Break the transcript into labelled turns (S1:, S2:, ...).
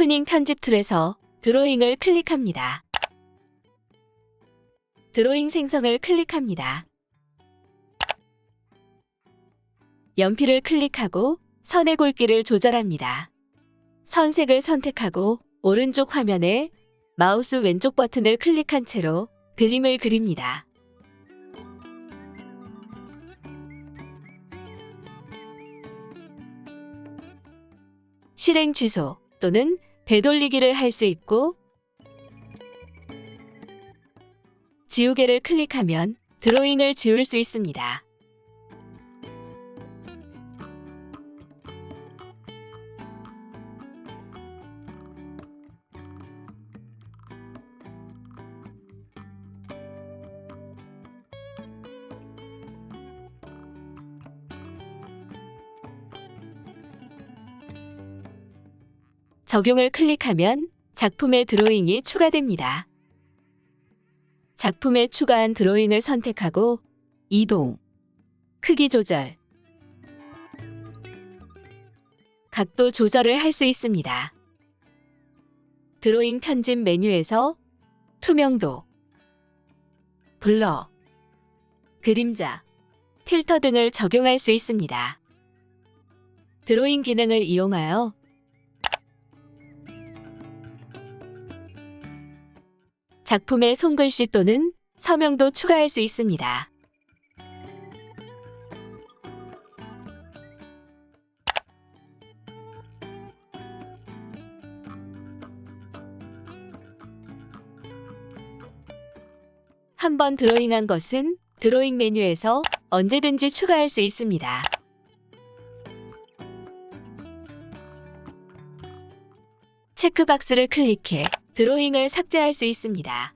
S1: 투닝 편집 툴에서 드로잉을 클릭합니다. 드로잉 생성을 클릭합니다. 연필을 클릭하고 선의 굵기를 조절합니다. 선색을 선택하고 오른쪽 화면에 마우스 왼쪽 버튼을 클릭한 채로 그림을 그립니다. 실행 취소 또는 되돌리기를 할 수 있고 지우개를 클릭하면 드로잉을 지울 수 있습니다. 적용을 클릭하면 작품의 드로잉이 추가됩니다. 작품에 추가한 드로잉을 선택하고 이동, 크기 조절, 각도 조절을 할 수 있습니다. 드로잉 편집 메뉴에서 투명도, 블러, 그림자, 필터 등을 적용할 수 있습니다. 드로잉 기능을 이용하여 작품에 손글씨 또는 서명도 추가할 수 있습니다. 한 번 드로잉한 것은 드로잉 메뉴에서 언제든지 추가할 수 있습니다. 체크박스를 클릭해 드로잉을 삭제할 수 있습니다.